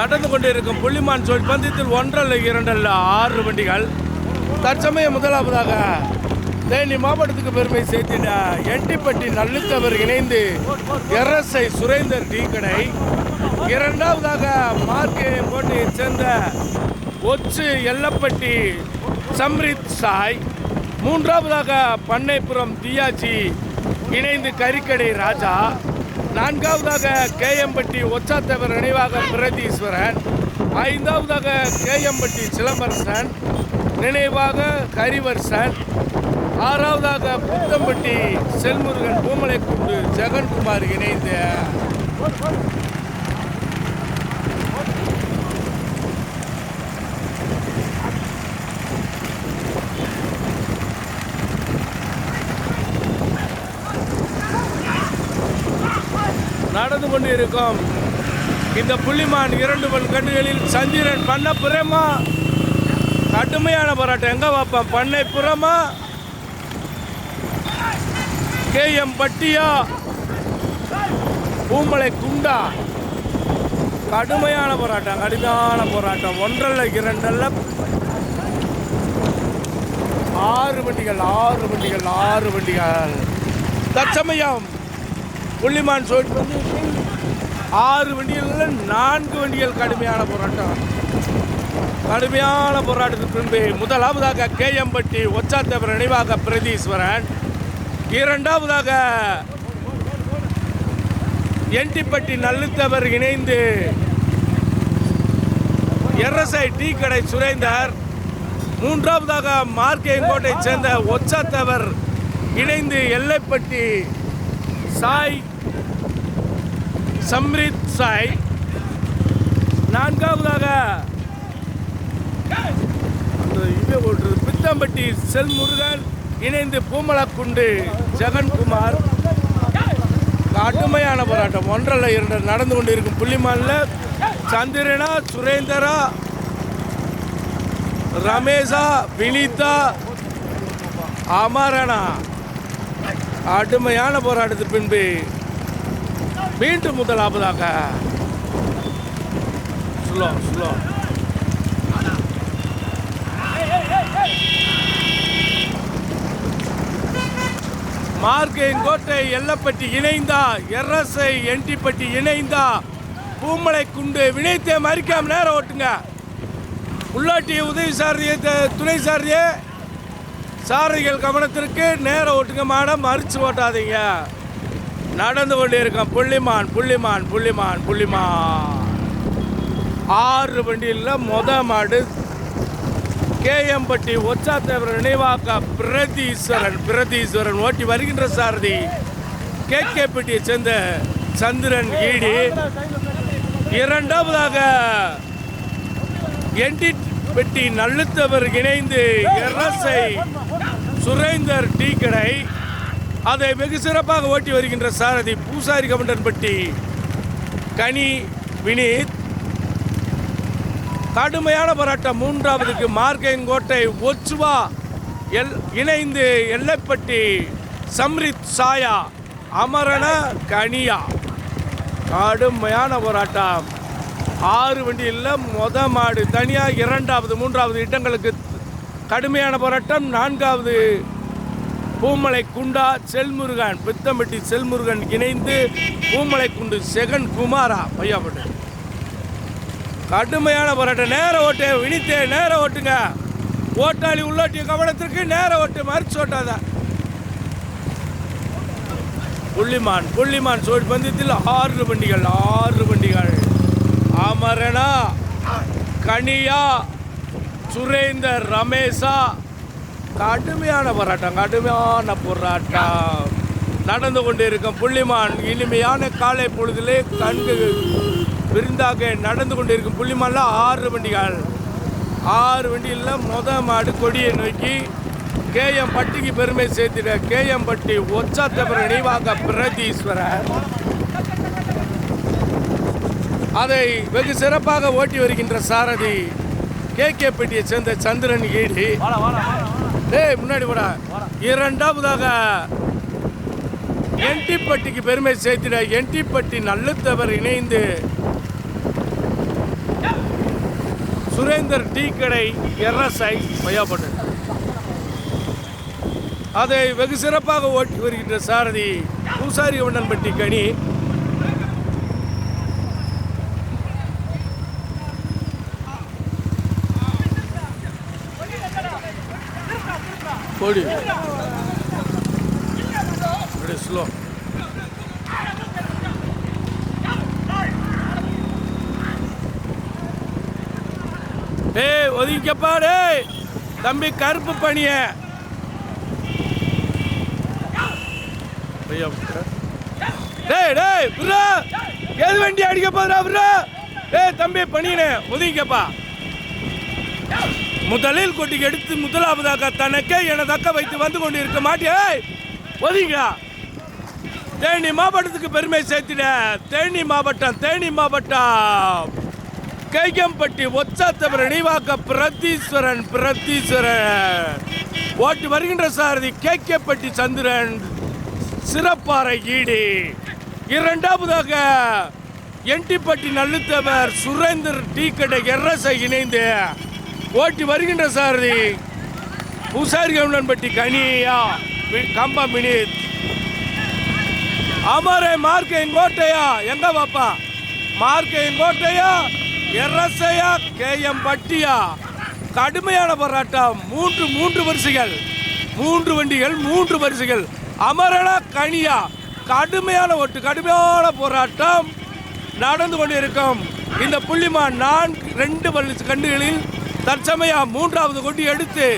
நடந்து கொண்டிருக்கும் புள்ளிமான் சொல் பந்தயத்தில் ஒன்றல்ல இரண்டல்ல ஆறு வண்டிகள். தற்சமயம் முதலாவதாக தேனி மாவட்டத்துக்கு பெருமை சேர்த்தின எட்டிப்பட்டி நல்லுத்தவர் இணைந்து எரசை சுரேந்தர் டீ கடை இரண்டாவதாக மார்க்கே போட்டியை சேர்ந்த ஒச்சு எல்லப்பட்டி சம்ரித் சாய். மூன்றாவதாக பண்ணைப்புறம் தியாஜி இணைந்து கறிக்கடை ராஜா. நான்காவதாக கேஎம்பட்டி ஒச்சாத்தவர் நினைவாக பிரதீஸ்வரன். ஐந்தாவதாக கேஎம்பட்டி சிலம்பரசன். நினைவாக ஹரிவர்சன் ஆறாவதாக புத்தம்பட்டி செல்முருகன் பூமலைக்குண்டு ஜெகன்குமார் இணைந்த. நடந்து கொண்டிருக்கும். இந்த புள்ளிமான் இரண்டு பல் கண்டுகளில் சந்திரன் பண்ண புறமா கடுமையான போராட்டம். எங்க வைப்பேன் பண்ணை புறமா கே. எம். பட்டியா. பூமலை குண்டா. கடுமையான போராட்டம். கடுமையான போராட்டம். ஒன்றல்ல இரண்டல்ல. ஆறு வண்டிகள் ஆறு வண்டிகள் ஆறு வண்டிகள். தற்சமயம் புள்ளிமான் சோட் வந்து ஆறு வண்டிகள் நான்கு வண்டிகள் கடுமையான போராட்டம். கடுமையான போராட்டத்துக்கு பின்பு முதலாவதாக கேஎம்பட்டி ஒச்சாத்தேவர் நினைவாக பிரதீஸ்வரன். இரண்டாவதாக என்டிப்பட்டி நல்லுத்தவர் இணைந்து எர்எஸ்ஐ டீ கடை சுரேந்தர். மூன்றாவதாக மார்க்கேங்கோட்டை சேர்ந்த ஒச்சாத்தவர் இணைந்து எல்லைப்பட்டி சாய் சம்ரித் சாய். நான்காவதாக அந்த இது ஒரு பித்தம்பட்டி செல்முருகன் இணைந்து பூமலக்குண்டு ஜெகன்குமார். கடுமையான போராட்டம். ஒன்றல்ல இரண்டு நடந்து கொண்டிருக்கும் புள்ளிமானில் சந்திரனா சுரேந்தரா ரமேஷா வினிதா அமரனா. கடுமையான போராட்டத்து பின்பு மீண்டும் முதலாவதாக. Slow slow. மார்க்கெயின் கோட்டை எல்லப்பட்டி இணைந்தா எர்ரசை என்டிப்பட்டி இணைந்தா பூமலை குண்டு வினைத்தே மறிக்காம நேரம் ஓட்டுங்க. உள்ளாட்டி உதவி சாரதியை துணை சாரதியே சாரதிகள் கவனத்திற்கு நேரம் ஓட்டுங்க மாடம். மறிச்சு ஓட்டாதீங்க. நடந்து கொண்டிருக்கோம் புள்ளிமான் புள்ளிமான் புள்ளிமான் புள்ளிமான். ஆறு வண்டியில் மொத மாடு கேஎம்பட்டி ஒச்சாத்தேவர் நினைவாக்க பிரதீஸ்வரன் பிரதீஸ்வரன் ஓட்டி வருகின்ற சாரதி. கே கேப்பட்டியை சேர்ந்த சந்திரன் ஈடி. இரண்டாவதாக என்டி பெட்டி நல்லுத்தவர் இணைந்து எரசை சுரேந்தர் டீ கடை. அதை வெகு சிறப்பாக ஓட்டி வருகின்ற சாரதி பூசாரி கவுண்டன்பட்டி கனி வினீத். கடுமையான போராட்டம். மூன்றாவதுக்கு மார்க்கெங்கோட்டை ஒச்சுவா எல் இணைந்து எல்லைப்பட்டி சம்ரித் சாயா அமரண கனியா. கடுமையான போராட்டம். ஆறு வண்டியில் மொத மாடு தனியாக இரண்டாவது மூன்றாவது இடங்களுக்கு கடுமையான போராட்டம். நான்காவது பூமலை குண்டா செல்முருகன் பித்தம்பட்டி செல்முருகன் இணைந்து பூமலை குண்டு செகன் குமாரா பையாப்பட்டு கடுமையான போராட்டம். நேர ஓட்டு வினித்தே நேர ஓட்டுங்க. ஓட்டாளி உள்ளோட்டிய கவனத்திற்கு நேர ஓட்டு மறுச்சு ஓட்டாத. புள்ளிமான் புள்ளிமான் சோழ் பந்தயத்தில் ஆறு வண்டிகள் ஆறு வண்டிகள். அமரனா கனியா சுரேந்தர் ரமேஷா கடுமையான போராட்டம் கடுமையான போராட்டம். நடந்து கொண்டிருக்கும் புள்ளிமான் இனிமையான காலை பொழுதிலே கண்கு விருந்தாக நடந்து கொண்டிருக்கும் புள்ளிமான்ல ஆறு வண்டிகள். ஆறு வண்டியில் முத மாடு கொடியை நோக்கி கேஎம் பட்டிக்கு பெருமை சேர்த்திட கேஎம் பட்டி ஒச்சாத்தபுர நினைவாக பிரதீஸ்வரர். அதை வெகு சிறப்பாக ஓட்டி வருகின்ற சாரதி கே கே பெட்டியை சேர்ந்த சந்திரன் ஈடி. டேய் முன்னாடி போடா. இரண்டாவதாக என்டிப்பட்டிக்கு பெருமை சேர்த்திட என்டிப்பட்டி நல்லத்தவர் இணைந்து சுரேந்தர் டீ கடை எர்ரசை பையாப்பட்டு அதை வெகு சிறப்பாக ஓட்டி வருகின்ற சாரதி பூசாரி வண்ணன்பட்டி கனி. போடி. அப்படியே ஸ்லோ ஏய் ஒதுக்கப்பா டேய். தம்பி கருப்பு பணிய டேய் டேய் விட்றா. எது வண்டி அடிக்க போதுரா விட்றா. ஏய் தம்பி பணியனே ஒதுக்கப்பா முதலில் கொட்டிக்கு எடுத்து முதலாவதாக தனக்கே என தக்க வைத்து வந்து கொண்டு இருக்க மாட்டியே ஒதுங்க தேனி மாவட்டத்துக்கு பெருமை சேர்த்திட. தேனி மாவட்டம் தேனி மாவட்டம். கைகம்பட்டி ஒச்சாத்தவர் நினைவாக்க பிரதீஸ்வரன் பிரதீஸ்வரன். ஓட்டி வருகின்ற சாரதி கேக்கப்பட்டி சந்திரன். சிறப்பாறை ஈடி. இரண்டாவதாக என்டிப்பட்டி நல்லுத்தவர் சுரேந்தர் டீ. கடை எரசை இணைந்து ஓட்டி வருகின்ற சாரதி. பூசாரி கவுண்டன்பட்டி கனியா கம்பா கம்பம் வினித். அமரே மார்க்க கோட்டையா? எங்க பாப்பா மார்க்கையின் கோட்டையா? கே. எம். பட்டியா? கடுமையான போராட்டம். மூன்று மூன்று வரிசைகள். மூன்று வண்டிகள் மூன்று வரிசைகள். அமரனா கனியா. கடுமையான ஒட்டு கடுமையான போராட்டம் நடந்து கொண்டிருக்கும். இந்த புள்ளிமா நான் ரெண்டு வரிசை கண்டுகளில் தற்சமயம் மூன்றாவது கொண்டு எடுத்து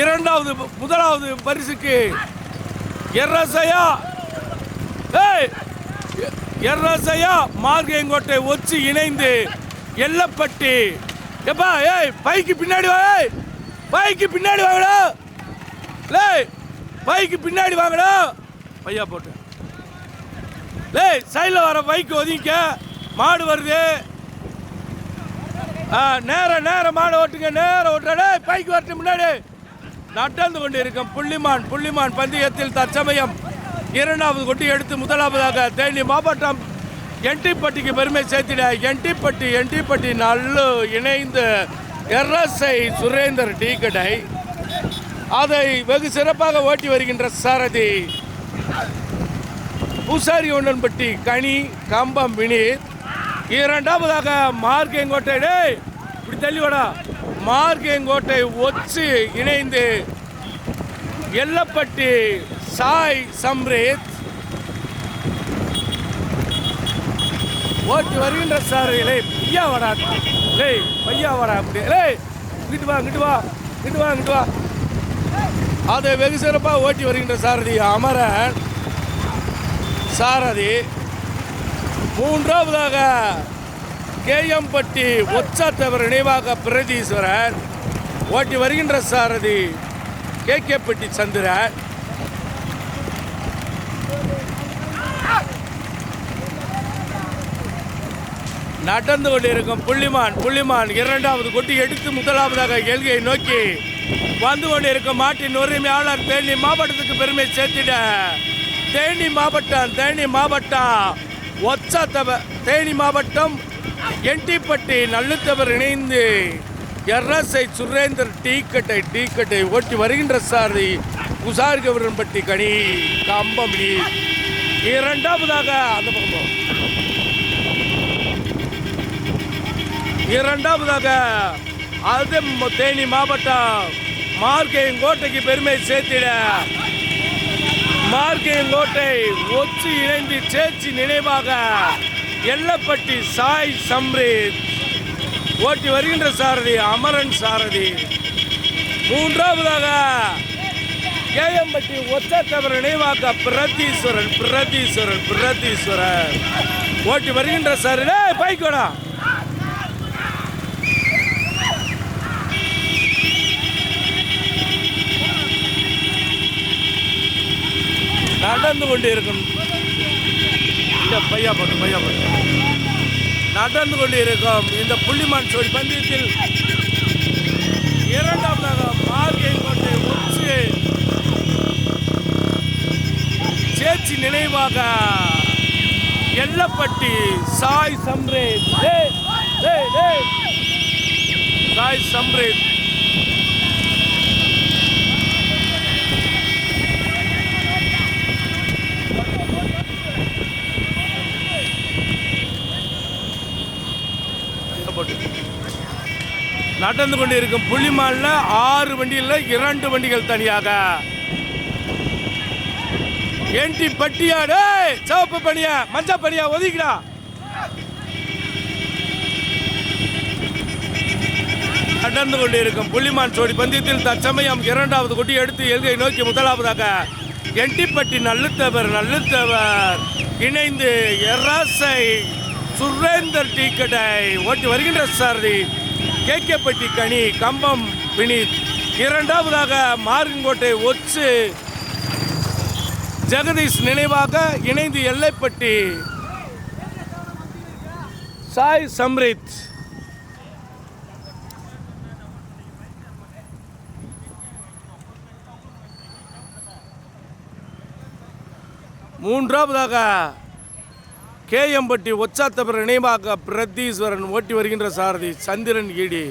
இரண்டாவது முதலாவது பரிசுக்கு எர்ரசையா. ஏய் எர்ரசையா மார்கையங்கோட்டை ஒச்சு இணைந்து எல்லப்பட்டி. எப்பா ஏய் பைக்கு பின்னாடி வா ஏய் பைக்கு பின்னாடி வாங்கடா. லேய் பைக்கு பின்னாடி வாங்கடா. பையா போட்டு. லே சைடில் வர பைக்கு ஒதுங்க மாடு வருது. நேரம் நேரம் மாடு ஓட்டுங்க நேரம் ஓட்டுறே. பைக்கு வரட்டு முன்னாடி. நடந்து கொண்டு இருக்கும் புள்ளிமான் புள்ளிமான் பந்தயத்தில் தற்சமயம் இரண்டாவது கொட்டி எடுத்து முதலாவதாக தேனி மாவட்டம் என்டிப்பட்டிக்கு பெருமை சேர்த்திட என்டிப்பட்டி என்டிப்பட்டி நல்லு இணைந்து எர்எஸ்ஐ சுரேந்தர் டீ கடை. அதை வெகு சிறப்பாக ஓட்டி வருகின்ற சாரதி பூசாரி ஒன்றன்பட்டி கனி கம்பம் வினீத் இரண்டாவதாக மார்க்கேங்கோட்டை டேய் இப்படி தள்ளிவிடா மார்க்கெங்கோட்டை ஒச்சு இணைந்து எல்லப்பட்டி சாய் சம்ரித் ஓட்டி வருகின்ற சார் இல்லை பையா வாடா. லேய் பையா வாடா அப்படி லேய் இங்கிட்டு வா இங்கிட்டு வா இங்கிட்டு வா இங்கிட்டு வா. அதை வெகு சிறப்பாக ஓட்டி வருகின்ற சாரதி அமரன். சாரதி மூன்றாவதாக கேஎம்பட்டி ஒச்சாத்தவர் நினைவாக பிரதீஸ்வரன் ஓட்டி வருகின்ற சாரதி கே கேபட்டி சந்திரன் நடந்து கொண்டிருக்கும் புள்ளிமான் புள்ளிமான் இரண்டாவது கொட்டி எடுத்து முதலாவதாக எல்கையை நோக்கி வந்து கொண்டிருக்கும் மாட்டின் உரிமையாளர் தேனி மாவட்டத்துக்கு பெருமை சேர்த்திட. தேனி மாவட்டம் தேனி மாவட்டம். ஒச்சாத்தவ தேனி மாவட்டம் என்டிப்பட்டி நல்லுத்தவர் இணைந்து எர்ரசை சுரேந்தர் டீக்கட்டை டீக்கட்டை ஓட்டி வருகின்ற சாரதி உசார் கவரன்பட்டி கனி நீர் இரண்டாவதாக அந்த பக்கம் இரண்டாவதாக அது தேனி மாவட்டம் மார்க்கையும் கோட்டைக்கு பெருமை சேர்த்திட மார்க்கையங்கோட்டை ஒச்சு இணைந்து சேர்ச்சி நினைவாக எல்லப்பட்டி சாய் சம்ரித். ஓட்டி வருகின்ற சாரதி அமரன் சாரதி. மூன்றாவதாக கேஎம்பட்டி ஒத்தத்தவர் நினைவாக பிரதீஸ்வரன் பிரதீஸ்வரன் பிரதீஸ்வரன். ஓட்டி வருகின்ற சாரதி பைக்கோடா. நடந்து கொண்டு இருக்கும் இந்த பையா போட்டு பையா போட்டு. நடந்து கொண்டு இருக்கும். இந்த புள்ளிமான் சோழி பந்தயத்தில் இரண்டாவதாக மார்கை கொண்டு உச்சி. சேச்சி நினைவாக எல்லப்பட்டி சாய் சம்ரேத். சாய் சம்ரேத். போட்டு. நடந்து கொண்டு இருக்கும் ஆறு வண்டியில் இரண்டு வண்டிகள் தனியாக. என்டி பட்டியா சிவப்பு பணியா மஞ்சள் பணியா ஒதுக்கிடா. நடந்து கொண்டு இருக்கும் புள்ளிமான் சோடி பந்தயத்தில் தற்சமயம் இரண்டாவது கொட்டி எடுத்து எல்கை நோக்கி முதலாவதாக என்டிப்பட்டி நல்லுத்தவர் நல்லுத்தவர். இணைந்து எராசை சுரேந்தர் டீ கடை ஓட்டி வருகின்ற சாரதி கேகேப்பட்டி கனி கம்பம் வினித். இரண்டாவதாக மார்கங்கோட்டை ஒச்சு ஜெகதீஷ் நினைவாக இணைந்து எல்லைப்பட்டி. சாய் சம்ரித். மூன்றாவதாக கேஎம்பட்டி ஒச்சாத்தபுர நினைவாக பிரதீஸ்வரன் ஓட்டி வருகின்ற சாரதி சந்திரன் ஈடி.